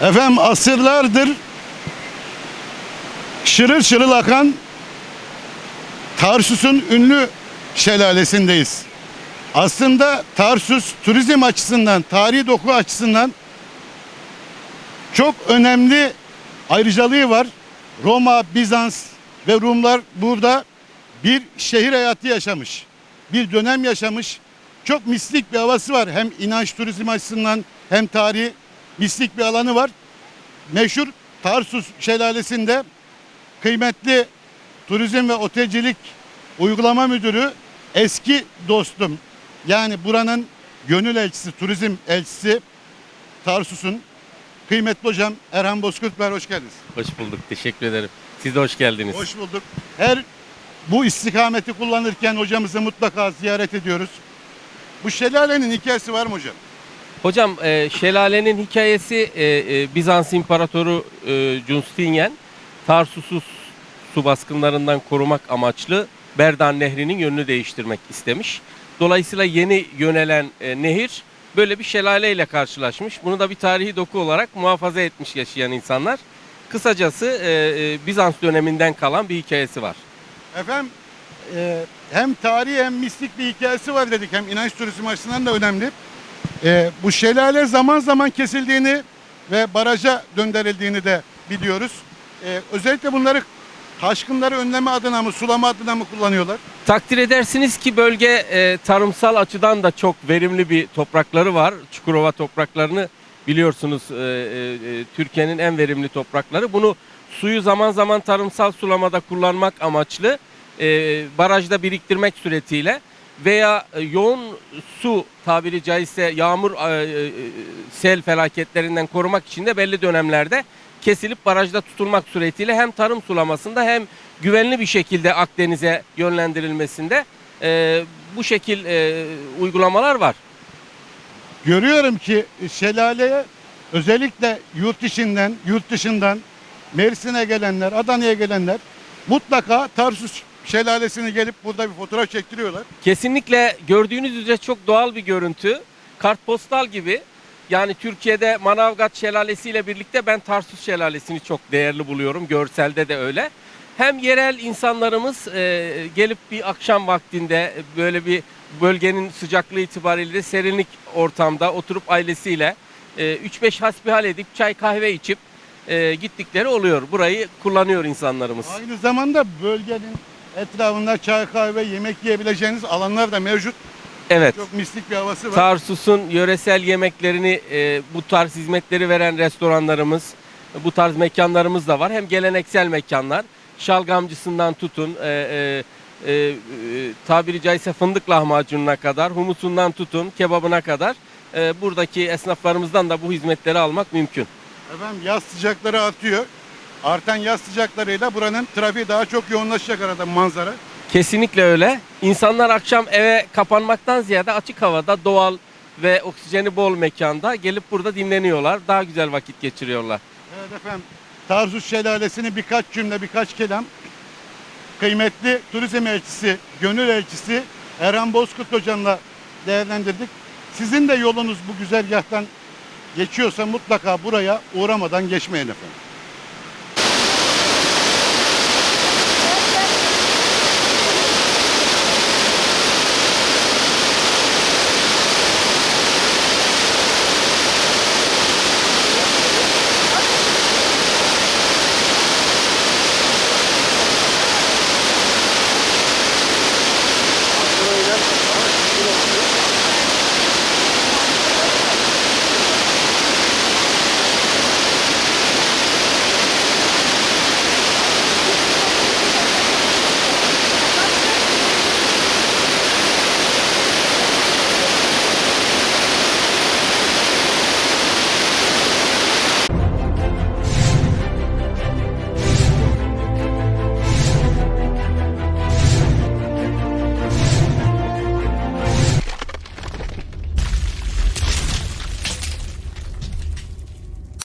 Efendim asırlardır şırıl şırıl akan Tarsus'un ünlü şelalesindeyiz. Aslında Tarsus turizm açısından, tarihi doku açısından çok önemli ayrıcalığı var. Roma, Bizans ve Rumlar burada bir şehir hayatı yaşamış. Bir dönem yaşamış. Çok mistik bir havası var. Hem inanç turizmi açısından hem tarihi mistik bir alanı var. Meşhur Tarsus Şelalesi'nde kıymetli turizm ve otelcilik uygulama müdürü eski dostum yani buranın gönül elçisi, turizm elçisi Tarsus'un kıymetli hocam Erhan Bozkurt Bey hoş geldiniz. Hoş bulduk. Teşekkür ederim. Siz de hoş geldiniz. Hoş bulduk. Her bu istikameti kullanırken hocamızı mutlaka ziyaret ediyoruz. Bu şelalenin hikayesi var mı hocam? Hocam e, şelalenin hikayesi e, e, Bizans İmparatoru e, Justinian Tarsus'u su baskınlarından korumak amaçlı Berdan Nehri'nin yönünü değiştirmek istemiş. Dolayısıyla yeni yönelen e, nehir böyle bir şelaleyle karşılaşmış. Bunu da bir tarihi doku olarak muhafaza etmiş yaşayan insanlar. Kısacası e, e, Bizans döneminden kalan bir hikayesi var. Efendim e, hem tarihi hem mistik bir hikayesi var dedik. Hem inanç turizmi açısından da önemli. E, bu şelale zaman zaman kesildiğini ve baraja döndürüldüğünü de biliyoruz. E, özellikle bunları taşkınları önleme adına mı, sulama adına mı kullanıyorlar? Takdir edersiniz ki bölge e, tarımsal açıdan da çok verimli bir toprakları var. Çukurova topraklarını biliyorsunuz e, e, e, Türkiye'nin en verimli toprakları. Bunu suyu zaman zaman tarımsal sulamada kullanmak amaçlı e, barajda biriktirmek suretiyle veya e, yoğun su tabiri caizse yağmur e, e, sel felaketlerinden korumak için de belli dönemlerde kesilip barajda tutulmak suretiyle hem tarım sulamasında hem güvenli bir şekilde Akdeniz'e yönlendirilmesinde bu şekil uygulamalar var. Görüyorum ki şelaleye özellikle yurt içinden, yurt dışından Mersin'e gelenler, Adana'ya gelenler mutlaka Tarsus şelalesini gelip burada bir fotoğraf çektiriyorlar. Kesinlikle gördüğünüz üzere çok doğal bir görüntü. Kartpostal gibi. Yani Türkiye'de Manavgat Şelalesi ile birlikte ben Tarsus Şelalesi'ni çok değerli buluyorum. Görselde de öyle. Hem yerel insanlarımız e, gelip bir akşam vaktinde böyle bir bölgenin sıcaklığı itibariyle serinlik ortamda oturup ailesiyle e, 3-5 hasbihal edip çay kahve içip e, gittikleri oluyor. Burayı kullanıyor insanlarımız. Aynı zamanda bölgenin etrafında çay kahve yemek yiyebileceğiniz alanlar da mevcut. Evet. Çok mistik bir havası var. Tarsus'un yöresel yemeklerini e, bu tarz hizmetleri veren restoranlarımız, bu tarz mekanlarımız da var. Hem geleneksel mekanlar, şalgamcısından tutun, e, e, e, tabiri caizse fındık lahmacununa kadar, humusundan tutun, kebabına kadar e, buradaki esnaflarımızdan da bu hizmetleri almak mümkün. Efendim yaz sıcakları artıyor. Artan yaz sıcaklarıyla buranın trafiği daha çok yoğunlaşacak arada manzara. Kesinlikle öyle. İnsanlar akşam eve kapanmaktan ziyade açık havada doğal ve oksijeni bol mekanda gelip burada dinleniyorlar. Daha güzel vakit geçiriyorlar. Evet efendim. Tarsus Şelalesi'ni birkaç cümle, birkaç kelam kıymetli turizm elçisi, gönül elçisi Erhan Bozkurt hocamla değerlendirdik. Sizin de yolunuz bu güzergahtan geçiyorsa mutlaka buraya uğramadan geçmeyin efendim.